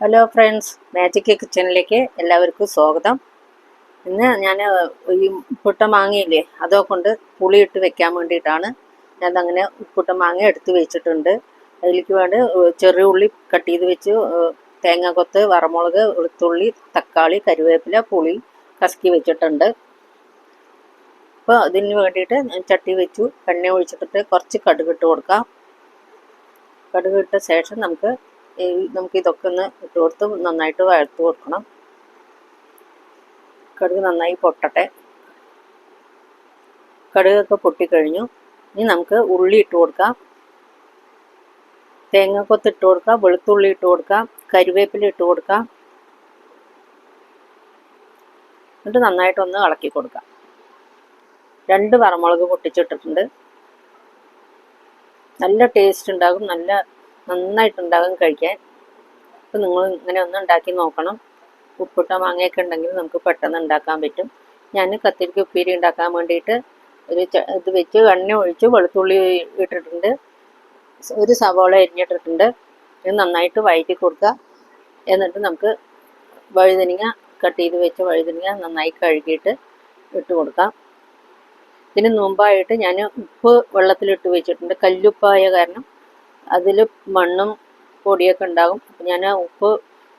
Hello friends magic കിച്ചണിലേക്ക് എല്ലാവർക്കും സ്വാഗതം. ഇന്ന് ഞാൻ ഈ ഉപ്പിട്ട മാങ്ങയില്ലേ അതോ കൊണ്ട് പുളിയിട്ട് വെക്കാൻ വേണ്ടിയിട്ടാണ് ഞാൻ അങ്ങനെ ഉപ്പിട്ട മാങ്ങ എടുത്ത് വെച്ചിട്ടുണ്ട്. അതിലേക്ക് വേണ്ടി ചെറിയ ഉള്ളി കട്ട് ചെയ്ത് വെച്ച് തേങ്ങാക്കൊത്ത് വറമുളക് വെളുത്തുള്ളി തക്കാളി കരുവേപ്പില പുളി കസക്കി വെച്ചിട്ടുണ്ട്. അപ്പോൾ അതിന് വേണ്ടിയിട്ട് ചട്ടി വെച്ചു. എണ്ണ ഒഴിച്ചിട്ടിട്ട് കുറച്ച് കടുകിട്ട് കൊടുക്കാം. കടുകിട്ട ശേഷം നമുക്ക് നമുക്ക് ഇതൊക്കെ ഒന്ന് ഇട്ട് കൊടുത്ത് നന്നായിട്ട് വഴത്ത് കൊടുക്കണം. കടുക് നന്നായി പൊട്ടട്ടെ. കടുകൊക്കെ പൊട്ടിക്കഴിഞ്ഞു. ഇനി നമുക്ക് ഉള്ളി ഇട്ട് കൊടുക്കാം. തേങ്ങക്കൊത്ത് ഇട്ട് കൊടുക്കാം. വെളുത്തുള്ളി ഇട്ട് കൊടുക്കാം. കരുവേപ്പില ഇട്ട് കൊടുക്കാം. എന്നിട്ട് നന്നായിട്ടൊന്ന് ഇളക്കി കൊടുക്കാം. രണ്ട് വറമുളക് പൊട്ടിച്ചിട്ടിട്ടുണ്ട്. നല്ല ടേസ്റ്റ് ഉണ്ടാകും. നല്ല നന്നായിട്ടുണ്ടാകും കഴിക്കാൻ. അപ്പോൾ നിങ്ങൾ ഇങ്ങനെ ഒന്ന് ഉണ്ടാക്കി നോക്കണം. ഉപ്പിട്ട മാങ്ങയൊക്കെ ഉണ്ടെങ്കിൽ നമുക്ക് പെട്ടെന്ന് ഉണ്ടാക്കാൻ പറ്റും. ഞാൻ കത്തിരിക്ക ഉപ്പേരി ഉണ്ടാക്കാൻ വേണ്ടിയിട്ട് ഒരു ഇത് വെച്ച് എണ്ണ ഒഴിച്ച് വെളുത്തുള്ളി ഇട്ടിട്ടുണ്ട്. ഒരു സവോള എരിഞ്ഞിട്ടിട്ടുണ്ട് ഇത് നന്നായിട്ട് വഴറ്റി കൊടുക്കുക. എന്നിട്ട് നമുക്ക് വഴുതനങ്ങ കട്ട് ചെയ്ത് വെച്ച വഴുതനങ്ങ നന്നായി കഴുകിയിട്ട് ഇട്ട് കൊടുക്കാം. ഇതിന് മുമ്പായിട്ട് ഞാൻ ഉപ്പ് വെള്ളത്തിലിട്ട് വെച്ചിട്ടുണ്ട്. കല്ലുപ്പായ കാരണം അതിൽ മണ്ണും പൊടിയൊക്കെ ഉണ്ടാകും. അപ്പം ഞാൻ ഉപ്പ്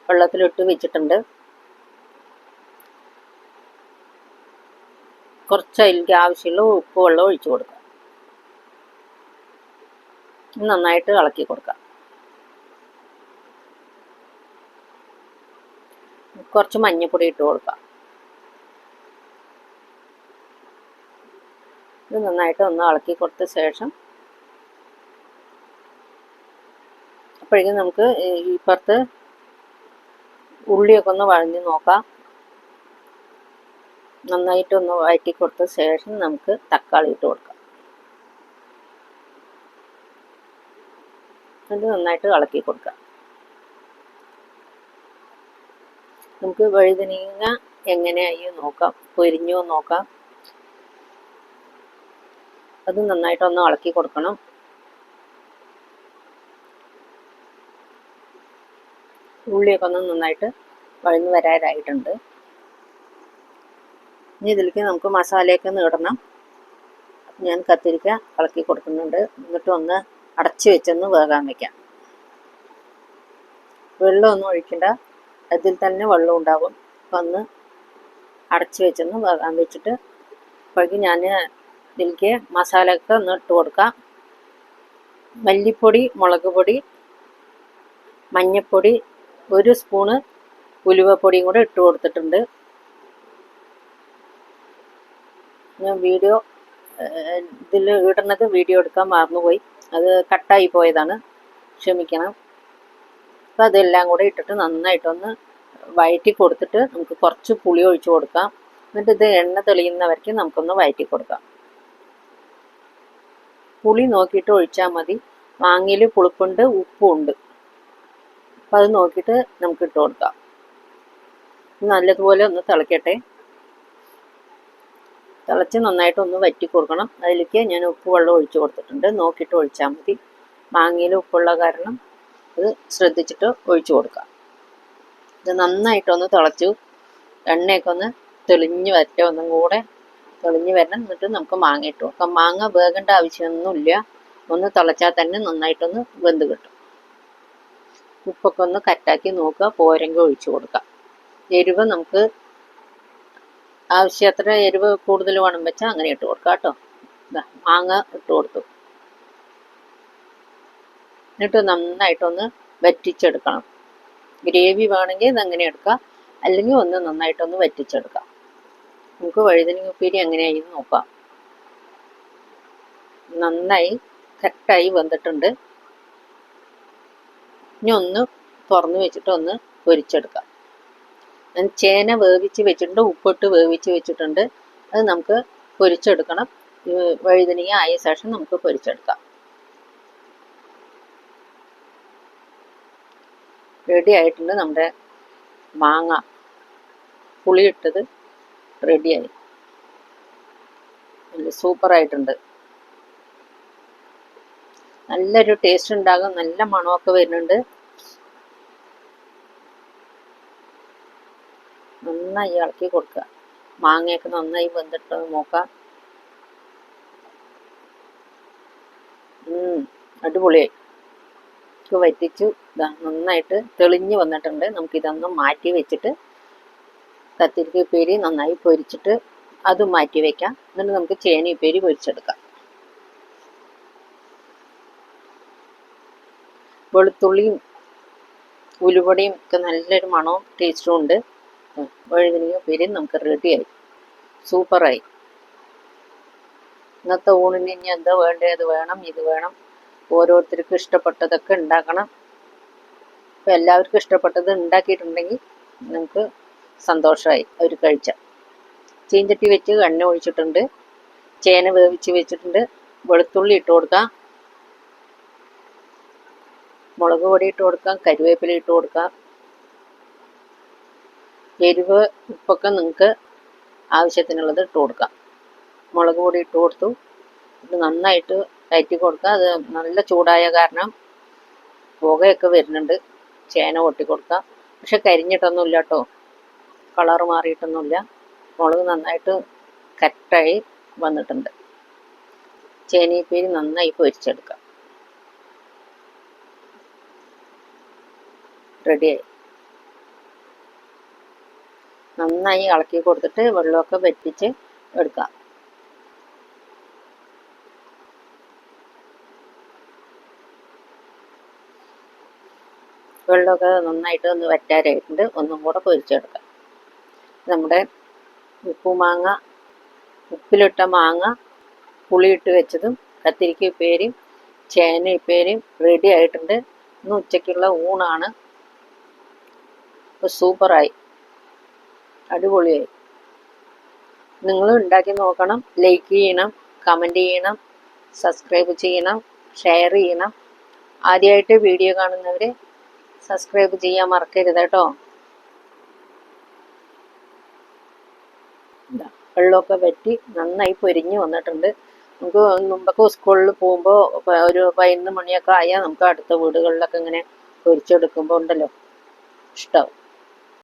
വെള്ളത്തിലിട്ട് വെച്ചിട്ടുണ്ട്. കുറച്ച് അതിലേക്ക് ആവശ്യമുള്ള ഉപ്പ് വെള്ളം ഒഴിച്ചു കൊടുക്കാം. നന്നായിട്ട് ഇളക്കി കൊടുക്കാം. കുറച്ച് മഞ്ഞൾപ്പൊടി ഇട്ട് കൊടുക്കാം. ഇത് നന്നായിട്ട് ഒന്ന് ഇളക്കി കൊടുത്ത ശേഷം അപ്പോഴേക്കും നമുക്ക് ഇപ്പുറത്ത് ഉള്ളിയൊക്കെ ഒന്ന് വഴഞ്ഞ് നോക്കാം. നന്നായിട്ടൊന്ന് വഴറ്റി കൊടുത്ത ശേഷം നമുക്ക് തക്കാളി ഇട്ട് കൊടുക്കാം. അത് നന്നായിട്ട് ഇളക്കി കൊടുക്കാം. നമുക്ക് വഴുതനങ്ങ എങ്ങനെയായി നോക്കാം. പൊരിഞ്ഞോ നോക്കാം. അത് നന്നായിട്ടൊന്ന് ഇളക്കി കൊടുക്കണം. ഉള്ളിയൊക്കെ ഒന്ന് നന്നായിട്ട് വഴന്ന് വരാനായിട്ടുണ്ട് ഇനി ഇതിലേക്ക് നമുക്ക് മസാലയൊക്കെ ഒന്ന് ഇടണം. ഞാൻ കത്തിരിക്ക ഇളക്കി കൊടുക്കുന്നുണ്ട്. എന്നിട്ട് ഒന്ന് അടച്ചു വെച്ചൊന്ന് വേകാൻ വെക്കാം. വെള്ളമൊന്നും ഒഴിക്കണ്ട. അതിൽ തന്നെ വെള്ളം ഉണ്ടാകും അപ്പം ഒന്ന് അടച്ചു വെച്ചൊന്ന് വേകാൻ വെച്ചിട്ട് അപ്പോഴേക്കും ഞാൻ ഇതിലേക്ക് മസാലയൊക്കെ ഒന്ന് ഇട്ട് കൊടുക്കാം. മല്ലിപ്പൊടി മുളക് പൊടി മഞ്ഞൾപ്പൊടി ഒരു സ്പൂണ് ഉലുവപ്പൊടിയും കൂടെ ഇട്ട് കൊടുത്തിട്ടുണ്ട്. ഞാൻ വീഡിയോ ഇതിൽ ഇടുന്നത് വീഡിയോ എടുക്കാൻ മറന്നുപോയി. അത് കട്ടായി പോയതാണ്. ക്ഷമിക്കണം. അപ്പോൾ അതെല്ലാം കൂടെ ഇട്ടിട്ട് നന്നായിട്ടൊന്ന് വഴറ്റി കൊടുത്തിട്ട് നമുക്ക് കുറച്ച് പുളി ഒഴിച്ചു കൊടുക്കാം. എന്നിട്ട് ഇത് എണ്ണ തെളിയുന്നവർക്ക് നമുക്കൊന്ന് വഴറ്റി കൊടുക്കാം. പുളി നോക്കിയിട്ട് ഒഴിച്ചാൽ മതി. മാങ്ങയിൽ പുളിപ്പുണ്ട് ഉപ്പും ഉണ്ട്. അപ്പം അത് നോക്കിയിട്ട് നമുക്ക് ഇട്ട് കൊടുക്കാം. നല്ലതുപോലെ ഒന്ന് തിളക്കട്ടെ. തിളച്ച് നന്നായിട്ട് ഒന്ന് വറ്റി കൊടുക്കണം. അതിലേക്ക് ഞാൻ ഉപ്പ് വെള്ളം ഒഴിച്ചു കൊടുത്തിട്ടുണ്ട്. നോക്കിയിട്ട് ഒഴിച്ചാൽ മതി. മാങ്ങയിൽ ഉപ്പുള്ള കാരണം അത് ശ്രദ്ധിച്ചിട്ട് ഒഴിച്ചു കൊടുക്കാം. ഇത് നന്നായിട്ടൊന്ന് തിളച്ചു. എണ്ണയൊക്കെ ഒന്ന് തെളിഞ്ഞു വരട്ടെ. ഒന്നും കൂടെ തെളിഞ്ഞ് വരണം. എന്നിട്ട് നമുക്ക് മാങ്ങ ഇട്ട് കൊടുക്കാം. മാങ്ങ വേകേണ്ട ആവശ്യമൊന്നുമില്ല. ഒന്ന് തിളച്ചാൽ തന്നെ നന്നായിട്ടൊന്ന് വെന്ത് കിട്ടും. ഉപ്പൊക്കെ ഒന്ന് കറ്റാക്കി നോക്കുക. പോരെങ്കിൽ ഒഴിച്ചു കൊടുക്കാം എരിവ് നമുക്ക് ആവശ്യത്ര എരിവ് കൂടുതൽ വേണം വെച്ചാൽ അങ്ങനെ ഇട്ട് കൊടുക്കാം കേട്ടോ. മാങ്ങ ഇട്ട് കൊടുത്തു. എന്നിട്ട് നന്നായിട്ടൊന്ന് വറ്റിച്ചെടുക്കണം. ഗ്രേവി വേണമെങ്കിൽ അങ്ങനെ എടുക്കാം. അല്ലെങ്കിൽ ഒന്ന് നന്നായിട്ടൊന്ന് വറ്റിച്ചെടുക്കാം. നമുക്ക് വഴുതനങ്ങ ഉപ്പേരി എങ്ങനെയായി നോക്കാം. നന്നായി കറക്റ്റായി വന്നിട്ടുണ്ട്. ഇനി ഒന്ന് തുറന്ന് വെച്ചിട്ട് ഒന്ന് പൊരിച്ചെടുക്കാം ചേന വേവിച്ച് വെച്ചിട്ടുണ്ട് ഉപ്പിട്ട് വേവിച്ച് വെച്ചിട്ടുണ്ട്. അത് നമുക്ക് പൊരിച്ചെടുക്കണം. വഴുതനങ്ങ ആയ ശേഷം നമുക്ക് പൊരിച്ചെടുക്കാം. റെഡി ആയിട്ടുണ്ട് നമ്മുടെ മാങ്ങ. പുളിയിട്ടത് റെഡിയായി സൂപ്പറായിട്ടുണ്ട്. നല്ലൊരു ടേസ്റ്റ് ഉണ്ടാകും നല്ല മണമൊക്കെ വരുന്നുണ്ട്. നന്നായി ഇളക്കി കൊടുക്കുക. മാങ്ങയൊക്കെ നന്നായി വെന്തിട്ട് നോക്കാം അടിപൊളിയായി. വറ്റിച്ചു. നന്നായിട്ട് തെളിഞ്ഞു വന്നിട്ടുണ്ട്. നമുക്ക് ഇതൊന്ന് മാറ്റി വെച്ചിട്ട് കത്തിരിക്ക ഉപ്പേരി നന്നായി പൊരിച്ചിട്ട് അത് മാറ്റി വെക്കാം. എന്നിട്ട് നമുക്ക് ചേന ഉപ്പേരി പൊരിച്ചെടുക്കാം. വെളുത്തുള്ളിയും ഉലുവടയും ഒക്കെ നല്ലൊരു മണവും ടേസ്റ്റും ഉണ്ട്. വഴുതനങ്ങ ഉപ്പേരി നമുക്ക് റെഡിയായി സൂപ്പറായി. ഇന്നത്തെ ഊണിന് ഇനി എന്താ വേണ്ടത് അത് വേണം ഇത് വേണം. ഓരോരുത്തർക്കും ഇഷ്ടപ്പെട്ടതൊക്കെ ഉണ്ടാക്കണം. അപ്പം എല്ലാവർക്കും ഇഷ്ടപ്പെട്ടത് ഉണ്ടാക്കിയിട്ടുണ്ടെങ്കിൽ നമുക്ക് സന്തോഷമായി. അവർ കഴിച്ച. ചീഞ്ചട്ടി വെച്ച് എണ്ണ ഒഴിച്ചിട്ടുണ്ട്. ചേന വേവിച്ച് വെച്ചിട്ടുണ്ട്. വെളുത്തുള്ളി ഇട്ട് കൊടുക്കാം. മുളക് പൊടി ഇട്ട് കൊടുക്കാം കരിവേപ്പില ഇട്ട് കൊടുക്കാം. എരിവ് ഉപ്പൊക്കെ നിങ്ങൾക്ക് ആവശ്യത്തിനുള്ളത് ഇട്ട് കൊടുക്കാം. മുളക് പൊടി ഇട്ട് കൊടുത്തു. ഇത് നന്നായിട്ട് കയറ്റി കൊടുക്കുക അത് നല്ല ചൂടായ കാരണം പുകയൊക്കെ വരുന്നുണ്ട്. ചേന കൊട്ടി കൊടുക്കുക പക്ഷെ കരിഞ്ഞിട്ടൊന്നുമില്ല കേട്ടോ. കളറ് മാറിയിട്ടൊന്നുമില്ല. മുളക് നന്നായിട്ട് കറ്റായി വന്നിട്ടുണ്ട്. ചേനീപ്പേരി നന്നായി പൊരിച്ചെടുക്കാം. റെഡിയായി നന്നായി ഇളക്കി കൊടുത്തിട്ട് വെള്ളമൊക്കെ വറ്റിച്ച് എടുക്കാം. വെള്ളമൊക്കെ നന്നായിട്ട് ഒന്ന് വറ്റാരായിട്ടുണ്ട് ഒന്നും കൂടെ പൊരിച്ചെടുക്കാം. നമ്മുടെ ഉപ്പുമാങ്ങ ഉപ്പിലിട്ട മാങ്ങ പുളിയിട്ട് വെച്ചതും കത്തിരിക്ക ഉപ്പേരിയും ചേന ഉപ്പേരിയും റെഡി ആയിട്ടുണ്ട്. ഇന്ന് ഉച്ചയ്ക്കുള്ള ഊണാണ്. അപ്പോൾ സൂപ്പറായി. അടിപൊളിയായി. നിങ്ങൾ ഉണ്ടാക്കി നോക്കണം ലൈക്ക് ചെയ്യണം കമന്റ് ചെയ്യണം സബ്സ്ക്രൈബ് ചെയ്യണം ഷെയർ ചെയ്യണം. ആദ്യമായിട്ട് വീഡിയോ കാണുന്നവർ സബ്സ്ക്രൈബ് ചെയ്യാൻ മറക്കരുത് കേട്ടോ. വെള്ളമൊക്കെ വറ്റി നന്നായി പൊരിഞ്ഞ് വന്നിട്ടുണ്ട്. നമുക്ക് മുമ്പൊക്കെ സ്കൂളിൽ പോകുമ്പോൾ ഒരു പതിനൊന്ന് മണിയൊക്കെ ആയാൽ നമുക്ക് അടുത്ത വീടുകളിലൊക്കെ ഇങ്ങനെ പൊരിച്ചെടുക്കുമ്പോൾ ഉണ്ടല്ലോ. ഇഷ്ടമാവും